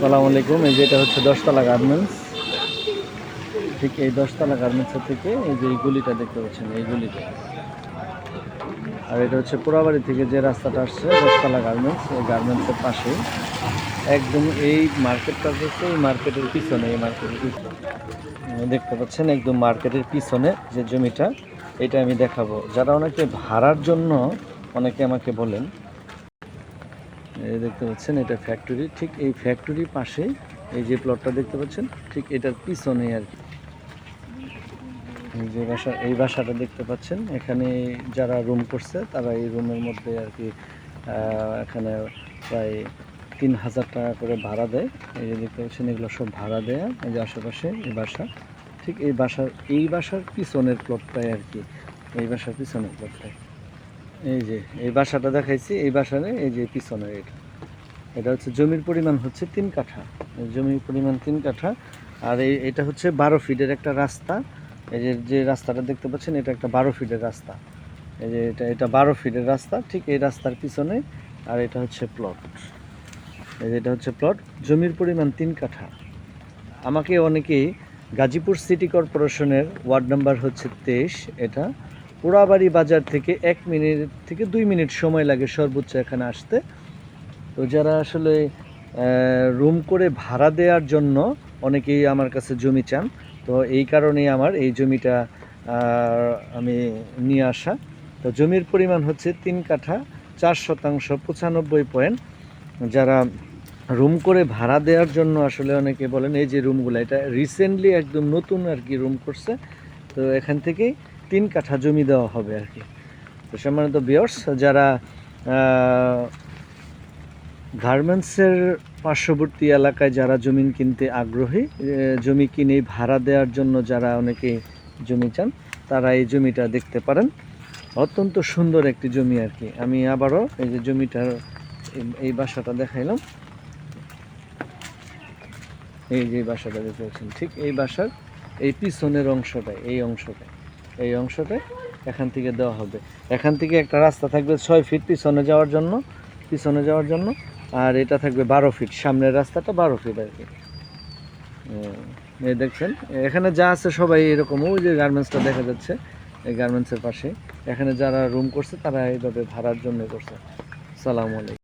সালাম আলাইকুম। এই যে এটা হচ্ছে দশতলা গার্মেন্টস। ঠিক এই দশতলা গার্মেন্টসের থেকে এই যে এই গলিটা দেখতে পাচ্ছেন, এই গলিটা। আর এটা হচ্ছে পোড়াবাড়ি থেকে যে রাস্তাটা আসছে, দশতলা গার্মেন্টস, এই গার্মেন্টসের পাশে একদম এই মার্কেটটা হচ্ছে এই মার্কেটের পিছনে, এই মার্কেটের পিছনে। দেখতে পাচ্ছেন একদম মার্কেটের পিছনে যে জমিটা, এটা আমি দেখাবো। যারা অনেকে ভাড়ার জন্য অনেকে আমাকে বলেন এই দেখতে পাচ্ছেন, এটা ফ্যাক্টরি ঠিক এই ফ্যাক্টরির পাশে এই যে প্লটটা দেখতে পাচ্ছেন, ঠিক এটার পিছনে আর কি। যে বাসা এই বাসাটা দেখতে পাচ্ছেন, এখানে যারা রুম করছে, তারা এই রুমের মধ্যে আর কি এখানে প্রায় তিন হাজার টাকা করে ভাড়া দেয়। এই যে দেখতে পাচ্ছেন, এগুলো সব ভাড়া দেয়, এই যে আশেপাশে এই বাসা। ঠিক এই বাসার এই বাসার পিছনের প্লটটাই আর কি। এই বাসার পিছনের প্লটটাই এই যে, এই বাসাটা দেখাইছি, এই বাসার, এই যে পিছনের এটা। এটা হচ্ছে জমির পরিমাণ হচ্ছে তিন কাঠা। জমির পরিমাণ তিন কাঠা। আর এই, এটা হচ্ছে বারো ফিটের একটা রাস্তা। এই যে যে রাস্তাটা দেখতে পাচ্ছেন, এটা একটা বারো ফিটের রাস্তা। এই যে, এটা এটা বারো ফিটের রাস্তা, ঠিক এই রাস্তার পিছনে। আর এটা হচ্ছে প্লট। এই যে, এটা হচ্ছে প্লট। জমির পরিমাণ তিন কাঠা। আমাকে অনেকেই গাজীপুর সিটি কর্পোরেশনের ওয়ার্ড নাম্বার হচ্ছে তেইশ, এটা। পোড়াবাড়ি বাজার থেকে এক মিনিট থেকে দুই মিনিট সময় লাগে সর্বোচ্চ এখানে আসতে। তো যারা আসলে রুম করে ভাড়া দেওয়ার জন্য অনেকেই আমার কাছে জমি চান, তো এই কারণেই আমার এই জমিটা আমি নিয়ে আসা। তো জমির পরিমাণ হচ্ছে তিন কাঠা, চার শতাংশ, পঁচানব্বই পয়েন্ট। যারা রুম করে ভাড়া দেওয়ার জন্য আসলে অনেকে বলেন, এই যে রুমগুলো এটা রিসেন্টলি একদম নতুন আর কি রুম করছে। তো এখান থেকেই তিন কাঠা জমি দেওয়া হবে আর কি। তো সম্মানিত বিয়ার্স যারা গার্মেন্টসের পার্শ্ববর্তী এলাকায় যারা জমি কিনতে আগ্রহী জমি কিনে ভাড়া দেওয়ার জন্য যারা অনেকে জমি চান, তারা এই জমিটা দেখতে পারেন। অত্যন্ত সুন্দর একটি জমি আর কি। আমি আবারও এই যে জমিটার, এই- বাসাটা দেখাইলাম। এই যে বাসাটা দেখতে পাচ্ছেন, ঠিক এই বাসার এই পিছনের অংশটা এই অংশটা এই অংশটা এখান থেকে দেওয়া হবে। এখান থেকে একটা রাস্তা থাকবে ছয় ফিট পিছনে যাওয়ার জন্য, পিছনে যাওয়ার জন্য, আর এটা থাকবে বারো ফিট সামনের রাস্তাটা বারো ফিট আর কি। দেখছেন, এখানে যা আছে সবাই এরকম, ওই যে গার্মেন্টসটা দেখা যাচ্ছে, এই গার্মেন্টসের পাশে। এখানে যারা রুম করছে তারা এইভাবে ভাড়ার জন্য করছে। সালাম আলাইকুম।